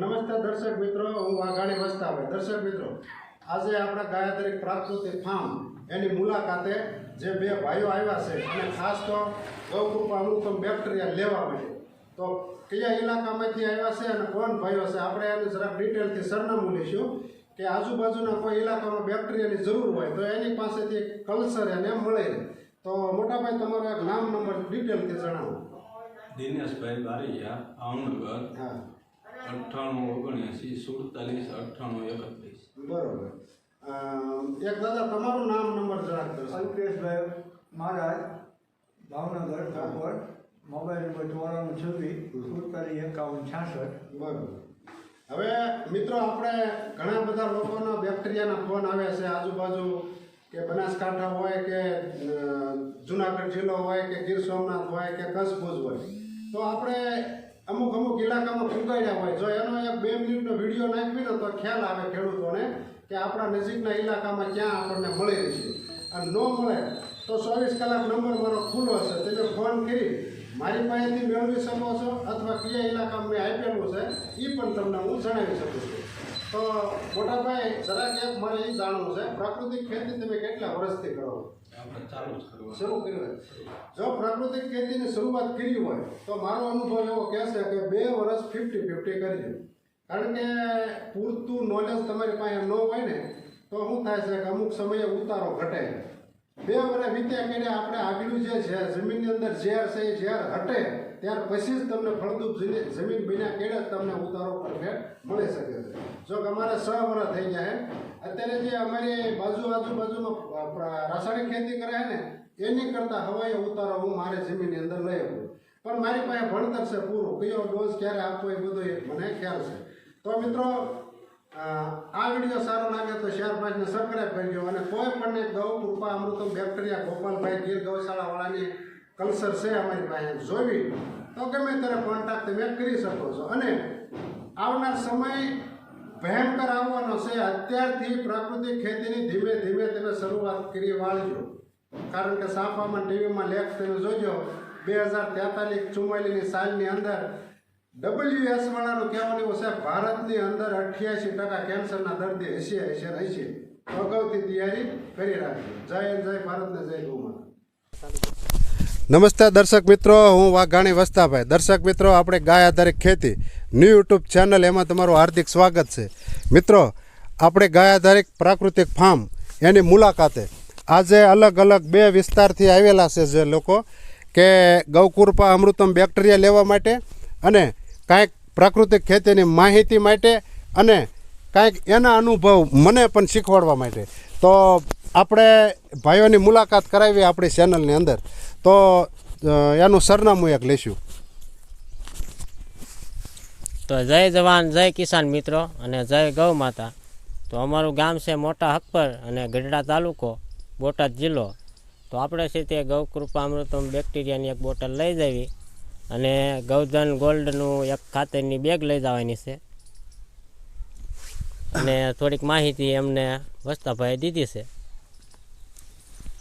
નમસ્તે દર્શક મિત્રો હું વાઘાણી વસ્તાભાઈ દર્શક મિત્રો આજે આપણા ગાયત્રી પ્રાકૃતિક ફાર્મ એની મુલાકાતે જે બે ભાઈઓ આવ્યા છે અને ખાસ તો ગૌકૃપા અમૃતમ બેક્ટેરિયા લેવા માટે. તો કયા ઇલાકામાંથી આવ્યા છે અને કોણ ભાઈઓ છે? આપણે એનું જરાક ડિટેલથી સરનામું લઈશું કે આજુબાજુના કોઈ ઇલાકામાં બેક્ટેરિયાની જરૂર હોય તો એની પાસેથી કલ્ચર એને મળે. તો મોટાભાઈ તમારો એક નામ નંબર ડિટેલથી જણાવો. દિનેશભાઈ બારીયા ભાવનગર. હા. અઠ્ઠાણું ઓગણએંસી સુડતાલીસ અઠ્ઠાણું એકત્રીસ. બરોબર. એક દાદા તમારું નામ નંબર જરાક દર્શક અલ્પેશભાઈ મહારાજ ભાવનગર ઠાકોર મોબાઈલ નંબર ચોરાણું છવ્વીસ સુડતાલીસ એકાવન છાસઠ. બરોબર. હવે મિત્રો આપણે ઘણા બધા લોકોના બેક્ટેરિયાના ફોન આવ્યા છે આજુબાજુ કે બનાસકાંઠા હોય કે જુનાગઢ જિલ્લો હોય કે ગીર સોમનાથ હોય કે કચ્છભુજ હોય. તો આપણે અમુક અમુક ઇલાકામાં ફૂંકાડ્યા હોય. જો એનો એક બે મિનિટનો વીડિયો નાખવી ને તો ખ્યાલ આવે ખેડૂતોને કે આપણા નજીકના ઇલાકામાં ક્યાં આપણને મળે છે. અને ન મળે તો ચોવીસ કલાક નંબર મારો ખુલ્લો છે. તમે ફોન કરી મારી પાસેથી મેળવી શકો છો અથવા કયા ઇલાકામાં મેં આપેલું છે એ પણ તમને હું જણાવી શકું છું. તો મોટાભાઈ જરાક એક મારે એ જાણવું છે. પ્રાકૃતિક ખેતી તમે કેટલા વર્ષથી કરો ચાલુ જ શરૂ કર્યું હોય. જો પ્રાકૃતિક ખેતીની શરૂઆત કરી હોય તો મારો અનુભવ એવો કહેશે કે બે વર્ષ ફિફ્ટી ફિફ્ટી કરજો કારણ કે પૂરતું નોલેજ તમારી પાસે ન હોય ને તો શું થાય છે કે અમુક સમયે ઉતારો ઘટે બે વર્ષ વીત્યા કરીને આપણે આગલું જે છે જમીનની અંદર ઝેર છે, એ ઝેર હટે, ત્યાર પછી જ તમને ફળદ્રુપ જમીન બન્યા કેળે તમને ઉતારો પરફેક્ટ મળી શકે છે. જો કે અમારે છ વર્ષ થઈ જાય અત્યારે જે અમારી બાજુ આજુબાજુમાં રાસાયણિક ખેતી કરે ને, એની કરતાં હવાઈ ઉતારો હું મારી જમીનની અંદર લઈ આવું. પણ મારી પાસે ભણતર છે પૂરું. કયો ડોઝ ક્યારે આપવો એ બધું મને ખ્યાલ છે. તો મિત્રો આ વીડિયો સારો લાગે તો શેર પાંચને સબસ્ક્રાઈબ કરજો અને કોઈ પણ ગૌ કૃપા અમૃતમ, બેક્ટેરિયા, ગોપાલભાઈ, ગીર ગૌશાળાવાળાની કલ્ચર છે અમારી પાસે જોવી તો ગમે ત્યારે કોન્ટેક્ટ તમે કરી શકો છો. અને આવનાર સમય ભયંકર આવવાનો છે. અત્યારથી પ્રાકૃતિક ખેતીની ધીમે ધીમે તમે શરૂઆત કરી વાળજો. કારણ કે સાફામાં ટીવીમાં લેખ તમે જોજો. બે હજાર તેતાલીસ ચુમ્માલીસની સાલની અંદર ડબલ્યુએસ વાળાનું કહેવાનું એવું છે, ભારતની અંદર અઠ્યાસી ટકા કેન્સરના દર્દી હશે હશે હશે અગાઉથી તૈયારી કરી રાખજો. જય જય ભારતને જય ગૌ નમસ્તે દર્શક મિત્રો, હું વાઘાણી વસ્તાભાઈ. દર્શક મિત્રો, આપણે ગાય આધારિત ખેતી ન્યૂ યુટ્યુબ ચેનલ એમાં તમારું હાર્દિક સ્વાગત છે. મિત્રો, આપણે ગાય આધારિત પ્રાકૃતિક ફાર્મ એની મુલાકાતે આજે અલગ અલગ બે વિસ્તારથી આવેલા છે જે લોકો કે ગૌકૃપા અમૃતમ બેક્ટેરિયા લેવા માટે અને કાંઈક પ્રાકૃતિક ખેતીની માહિતી માટે અને કાંઈક એના અનુભવ મને પણ શીખવાડવા માટે. તો આપણે ભાઈઓની મુલાકાત કરાવી આપણી ચેનલની અંદર. તો એનું સરનામું એક લઈશું. તો જય જવાન, જય કિસાન મિત્રો અને જય ગૌ માતા. તો અમારું ગામ છે મોટા હકપર અને ગઢડા તાલુકો, બોટાદ જિલ્લો. તો આપણે છે તે ગૌ કૃપા અમૃતમ બેક્ટેરિયાની એક બોટલ લઈ જવી. અને ગૌધન ગોલ્ડનું એક ખાતરની બેગ લઈ જવાની છે. અને થોડીક માહિતી એમને વસ્તાભાઈ દીધી છે.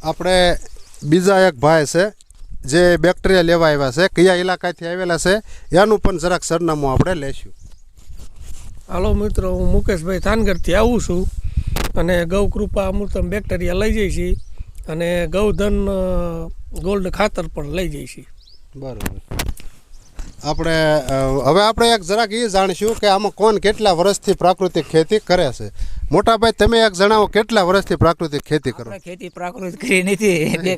આપણે બીજા એક ભાઈ છે જે બેક્ટેરિયા લેવા આવ્યા છે કયા ઇલાકાથી આવેલા છે એનું પણ જરાક સરનામું આપણે લઈશું હાલો મિત્રો હું મુકેશભાઈ થાનગઢથી આવું છું અને ગૌ કૃપા અમૃતમ બેક્ટેરિયા લઈ જઈ છીએ અને ગૌધન ગોલ્ડ ખાતર પણ લઈ જઈ છીએ બરોબર. આપણે હવે આપણે એક જરાક એ જાણીશું કે આમાં કોણ કેટલા વર્ષથી પ્રાકૃતિક ખેતી કરે છે. મોટાભાઈ તમે એક જણાવો કેટલા વર્ષથી પ્રાકૃતિક ખેતી કરો? ખેતી પ્રાકૃતિક કરી નથી. બે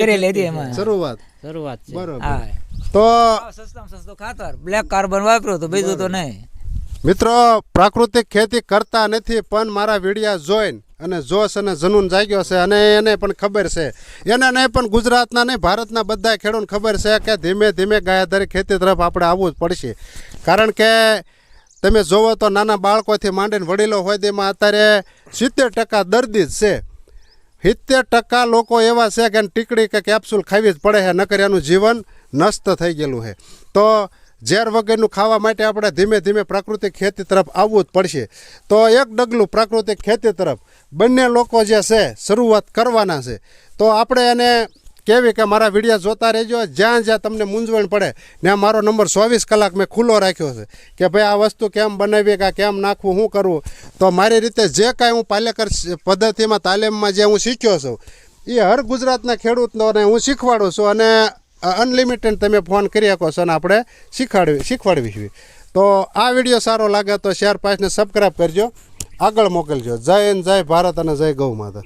કરી લેતી એમાં. શરૂઆત. શરૂઆત બરોબર. તો સસ્તામાં સસ્તું ખાતર. બ્લેક કાર્બન વાપર્યું તો બીજું તો નહીં. મિત્રો, પ્રાકૃતિક ખેતી કરતા નથી, પણ મારા વિડીયા જોઈને અને જોશ અને જનૂન જાગ્યો છે અને એને પણ ખબર છે. એને નહીં, પણ ગુજરાતના નહીં, ભારતના બધા ખેડૂતને ખબર છે કે ધીમે ધીમે ગાયાધારી ખેતી તરફ આપણે આવવું જ પડશે. કારણ કે તમે જોવો તો નાના બાળકોથી માંડીને વડીલો હોય તેમાં અત્યારે સિત્તેર ટકા દર્દી જ છે. સિત્તેર ટકા લોકો એવા છે કે ટીકડી કે કેપ્સ્યુલ ખાવી જ પડે છે, નકર એનું જીવન નષ્ટ થઈ ગયેલું છે. તો ઝેર વગરનું ખાવા માટે આપણે ધીમે ધીમે પ્રાકૃતિક ખેતી તરફ આવવું જ પડશે. તો એક ડગલું પ્રાકૃતિક ખેતી તરફ. બંને લોકો જે છે, શરૂઆત કરવાના છે. તો આપણે એને કેવી કે મારા વીડિયો જોતા રહેજો. જ્યાં જ્યાં તમને મૂંઝવણ પડે, ત્યાં મારો નંબર ચોવીસ કલાક મેં ખુલ્લો રાખ્યો છે. કે ભાઈ આ વસ્તુ કેમ બનાવી કે કેમ નાખવું, શું કરવું? તો મારી રીતે જે કાંઈ હું પાલેકર પદ્ધતિમાં, તાલીમમાં જે હું શીખ્યો છું, એ હર ગુજરાતના ખેડૂતોને હું શીખવાડું છું અને અનલિમિટેડ તમે ફોન કરી શકો છો અને આપણે શીખવાડવી શીખવાડવી છીએ તો આ વીડિયો સારો લાગે તો શેર પાસને સબસ્ક્રાઈબ કરજો. આગળ મોકલજો. જય હિન્દ, જય ભારત અને જય ગૌ માતા.